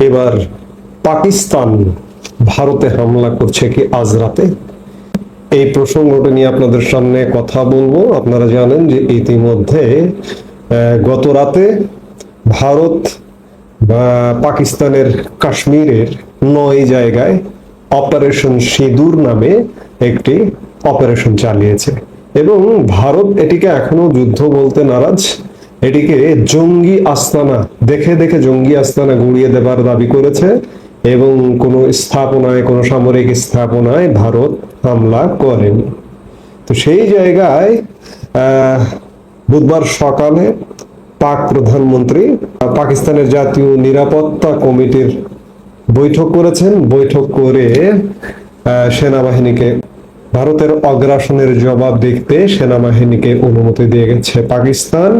এবার পাকিস্তান ভারতে হামলা করছে কি আজ রাতে? এই প্রসঙ্গটা নিয়ে আপনাদের সামনে কথা বলব। আপনারা জানেন যে ইতিমধ্যে গত রাতে ভারত পাকিস্তানের কাশ্মীরের নয় জায়গায় অপারেশন সিঁদুর নামে একটি অপারেশন চালিয়েছে। এবং ভারত এটিকে এখনও যুদ্ধ বলতে নারাজ। এটিকে জঙ্গি আস্তানা, দেখে দেখে জঙ্গি আস্তানা গুড়িয়ে দেবার দাবি করেছে এবং কোনো স্থাপনায়, কোনো সামরিক স্থাপনায় ভারত হামলা করেনি। তো সেই জায়গায় বুধবার সকালে পাক প্রধানমন্ত্রী পাকিস্তানের জাতীয় নিরাপত্তা কমিটির বৈঠক করেছেন। বৈঠক করে সেনাবাহিনীকে ভারতের অগ্রাসনের জবাব দেখতে সেনাবাহিনীকে অনুমতি দিয়ে গেছে পাকিস্তান।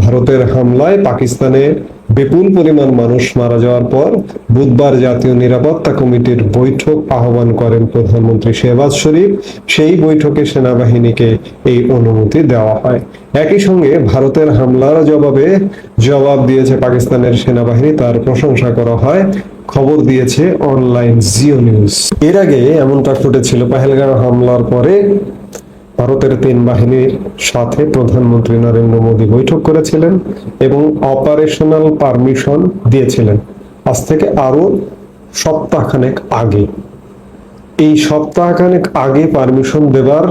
ভারতের হামলায় পাকিস্তানে বিপুল পরিমাণ মানুষ মারা যাওয়ার পর বুধবার জাতীয় নিরাপত্তা কমিটির বৈঠক আহ্বান করেন প্রধানমন্ত্রী শেহবাজ শরীফ। সেই বৈঠকে সেনাবাহিনীকে এই অনুমতি দেওয়া হয়। একই সঙ্গে ভারতের হামলার জবাবে জবাব দিয়েছে পাকিস্তানের সেনাবাহিনী, তার প্রশংসা করা হয়। খবর দিয়েছে অনলাইন জিও নিউজ। এর আগে এমনটা ঘটেছিল পাহেলগাঁও হামলার পরে ভারতের তিন বাহিনীর সাথে প্রধানমন্ত্রী নরেন্দ্র মোদী বৈঠক করেছিলেন এবং অপারেশনাল পারমিশন দিয়েছিলেন। আজ থেকে আরও সপ্তাহখানেক আগে। এই সপ্তাহখানেক আগে পারমিশন দেবার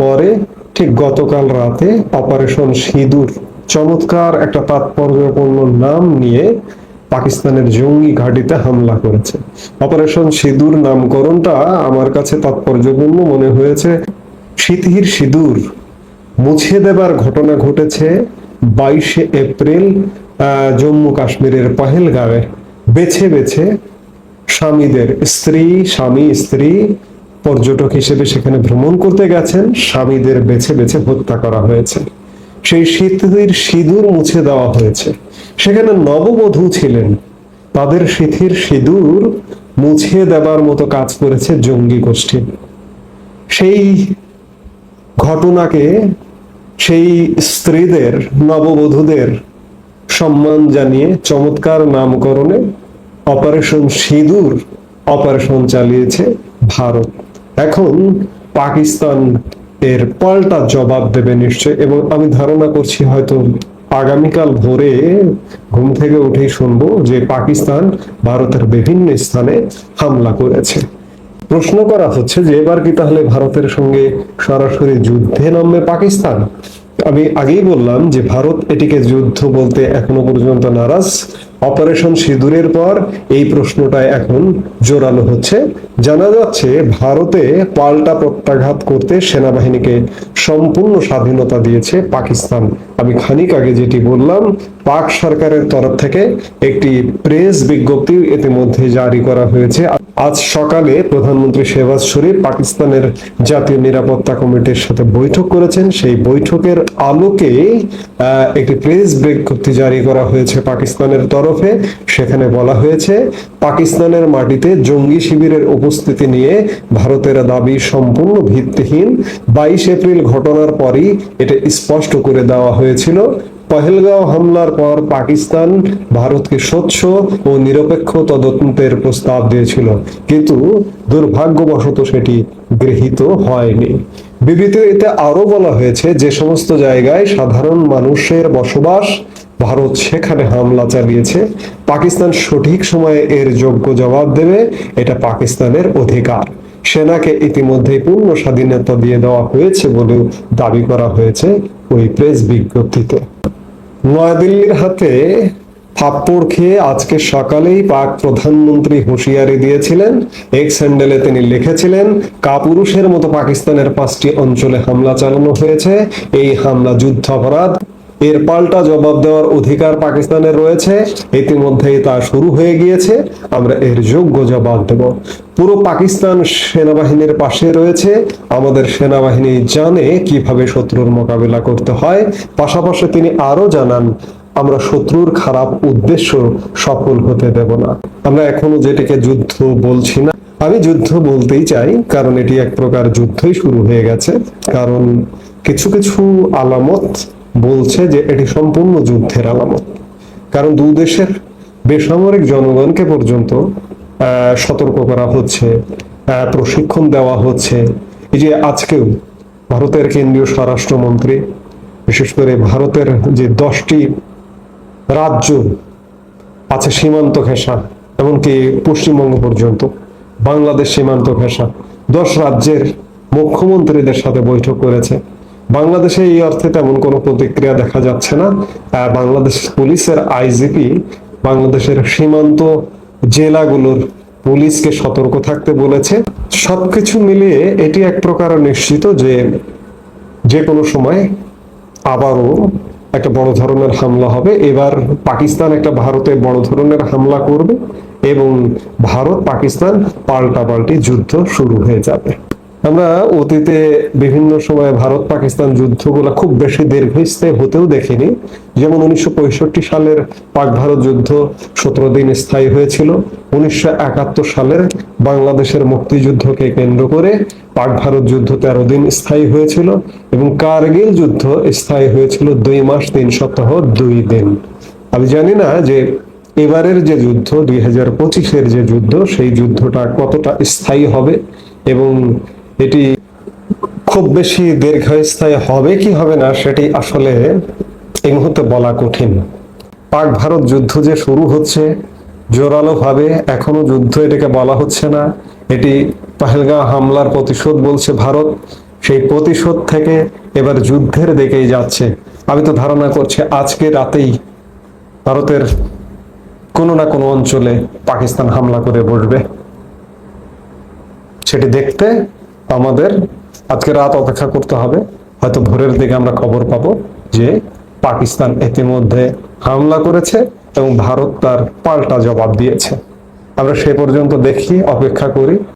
পরে ঠিক গতকাল রাতে অপারেশন সিঁদুর, চমৎকার একটা তাৎপর্যপূর্ণ নাম নিয়ে পাকিস্তানের জঙ্গি ঘাঁটিতে হামলা করেছে। অপারেশন সিঁদুর নামকরণটা আমার কাছে তাৎপর্যপূর্ণ মনে হয়েছে। শীতির সিঁদুর মুছে দেবার ঘটনা ঘটেছে বাইশে এপ্রিল জম্মু কাশ্মীরের পহেলগাঁওয়ে। বেছে বেছে স্বামীদের স্ত্রী, স্বামী স্ত্রী পর্যটক হিসেবে সেখানে ভ্রমণ করতে গেছেন, স্বামীদের বেছে বেছে হত্যা করা হয়েছে। সেই শীতের সিঁদুর মুছে দেওয়া হয়েছে। সেখানে নববধূ ছিলেন। তাদের শীতের সিঁদুর মুছে দেবার মতো কাজ করেছে জঙ্গি গোষ্ঠী। সেই ঘটনাকে সেই স্ত্রীদের, নববধূদের সম্মান জানিয়ে চমৎকার নামকরণে অপারেশন সিঁদুর অপারেশন চালিয়েছে ভারত। এখন পাকিস্তান এর পাল্টা জবাব দেবে নিশ্চয় এবং আমি ধারণা করছি হয়তো আগামীকাল ভোরে ঘুম থেকে উঠেই শুনব যে পাকিস্তান ভারতের বিভিন্ন স্থানে হামলা করেছে। প্রশ্ন করা হচ্ছে যে এবার কি তাহলে ভারতের সঙ্গে সরাসরি যুদ্ধে নামবে পাকিস্তান? আমি আগেই বললাম যে ভারত এটিকে যুদ্ধ বলতে এখনও পর্যন্ত নারাজ। অপারেশন সিঁদুরের পর এই প্রশ্নটা এখন জোরালো হচ্ছে। জানা যাচ্ছে ভারতে পাল্টা প্রত্যাঘাত করতে সেনাবাহিনীকে সম্পূর্ণ স্বাধীনতা দিয়েছে পাকিস্তান। আমি খানিক আগে যেটি বললাম, পাক সরকারের তরফ থেকে একটি প্রেস বিজ্ঞপ্তি ইতিমধ্যে জারি করা হয়েছে। আজ সকালে প্রধানমন্ত্রী শেহবাজ শরীফ পাকিস্তানের জাতীয় নিরাপত্তা কমিটির সাথে বৈঠক করেছেন। সেই বৈঠকের আলোকে একটি প্রেস বিজ্ঞপ্তি জারি করা হয়েছে পাকিস্তানের তরফে। সেখানে বলা হয়েছে, পাকিস্তানের মাটিতে জঙ্গি শিবিরের উপস্থিতি নিয়ে ভারতের দাবি সম্পূর্ণ ভিত্তিহীন। বাইশ এপ্রিল ঘটনার পরই এটা স্পষ্ট করে দেওয়া হয়েছিল। পহেলগাঁও হামলার পর পাকিস্তান ভারতকে স্বচ্ছ ও নিরপেক্ষ তদন্তের প্রস্তাব দিয়েছিল। কিন্তু দুর্ভাগ্যবশত সেটি গৃহীত হয়নি। বিবৃতিতে আরও বলা হয়েছে, যে সমস্ত জায়গায় সাধারণ মানুষের বসবাস, ভারত সেখানে হামলা চালিয়েছে। পাকিস্তান সঠিক সময়ে এর যোগ্য জবাব দেবে, এটা পাকিস্তানের অধিকার। সেনাকে ইতিমধ্যেই পূর্ণ স্বাধীনতা দিয়ে দেওয়া হয়েছে বলেও দাবি করা হয়েছে ওই প্রেস বিজ্ঞপ্তিতে। নয়াদিল্লির হাতে থাপ্পড় খেয়ে আজকে সকালেই পাক প্রধানমন্ত্রী হুঁশিয়ারি দিয়েছিলেন। এক স্যান্ডেলে তিনি লিখেছিলেন, কাপুরুষের মতো পাকিস্তানের পাঁচটি অঞ্চলে হামলা চালানো হয়েছে। এই হামলা যুদ্ধ অপরাধ এর পাল্টা জবাব দেওয়ার অধিকার পাকিস্তানের রয়েছে। ইতিমধ্যেই তা শুরু হয়ে গিয়েছে। আমরা এর যোগ্য জবাব দেব। পুরো পাকিস্তান সেনাবাহিনীর পাশে রয়েছে। আমাদের সেনাবাহিনী জানে কীভাবে শত্রুর মোকাবিলা করতে হয়। পাশাপাশি তিনি আরও জানান, আমরা শত্রুর খারাপ উদ্দেশ্য সফল হতে দেব না। আমরা এখনও যেটিকে যুদ্ধ বলছি না। আমি যুদ্ধ বলতেই চাই, কারণ এটি এক প্রকার যুদ্ধই শুরু হয়ে গেছে। কারণ কিছু কিছু আলামত বলছে যে এটি সম্পূর্ণ যুদ্ধের আলামত। কারণ দু দেশের বেসামরিক জনগণকে পর্যন্ত সতর্ক করা হচ্ছে প্রশিক্ষণ দেওয়া হচ্ছে। এই যে আজকেও ভারতের কেন্দ্রীয় স্বরাষ্ট্রমন্ত্রী, বিশেষ করে ভারতের যে দশটি রাজ্য আছে সীমান্ত ঘেঁষা, এমনকি পশ্চিমবঙ্গ পর্যন্ত, বাংলাদেশ সীমান্ত ঘেঁষা, দশ রাজ্যের মুখ্যমন্ত্রীদের সাথে বৈঠক করেছে। বাংলাদেশে এই অর্থে তেমন কোনো প্রতিক্রিয়া দেখা যাচ্ছে না। বাংলাদেশ পুলিশের আইজিপি, বাংলাদেশের সীমান্ত জেলাগুলোর পুলিশকে সতর্ক থাকতে বলেছে। সবকিছু মিলিয়ে এটি এক প্রকার নিশ্চিত যে যে কোনো সময় আবারও একটা বড় ধরনের হামলা হবে। এবার পাকিস্তান একটা ভারতে বড় ধরনের হামলা করবে এবং ভারত পাকিস্তান পাল্টাপাল্টি যুদ্ধ শুরু হয়ে যাবে। আমরা অতীতে বিভিন্ন সময় ভারত পাকিস্তান যুদ্ধগুলো খুব বেশি দীর্ঘস্থায়ী হতেও দেখিনি। যেমন উনিশশো পঁয়ষট্টি সালের পাক ভারত যুদ্ধ সতেরো দিন স্থায়ী হয়েছিল। উনিশশো সালের বাংলাদেশের মুক্তিযুদ্ধকে কেন্দ্র করে পাক ভারত যুদ্ধ তেরো দিন স্থায়ী হয়েছিল এবং কার্গিল যুদ্ধ স্থায়ী হয়েছিল দুই মাস, তিন সপ্তাহ, দুই দিন। আমি জানি না যে এবারের যে যুদ্ধ, দুই হাজার পঁচিশের যে যুদ্ধ, সেই যুদ্ধটা কতটা স্থায়ী হবে এবং এটি খুব বেশি দীর্ঘস্থায়ী হবে কি হবে না সেটি আসলে এই মুহূর্তে বলা কঠিন। পাক ভারত যুদ্ধ যে শুরু হচ্ছে জোরালো ভাবে এখনও যুদ্ধ এটাকে বলা হচ্ছে না। এটি পাহেলগাঁও হামলার প্রতিশোধ বলছে ভারত। সেই প্রতিশোধ থেকে এবার যুদ্ধের দিকেই যাচ্ছে। আমি তো ধারণা করছি আজকে রাতেই ভারতের কোনো না কোনো অঞ্চলে পাকিস্তান হামলা করে বসবে। সেটি দেখতে আমাদের আজকে রাত অপেক্ষা করতে হবে। হয়তো ভোরের দিকে আমরা খবর পাবো যে পাকিস্তান ইতিমধ্যে হামলা করেছে এবং ভারত তার পাল্টা জবাব দিয়েছে। আমরা সে পর্যন্ত দেখি, অপেক্ষা করি।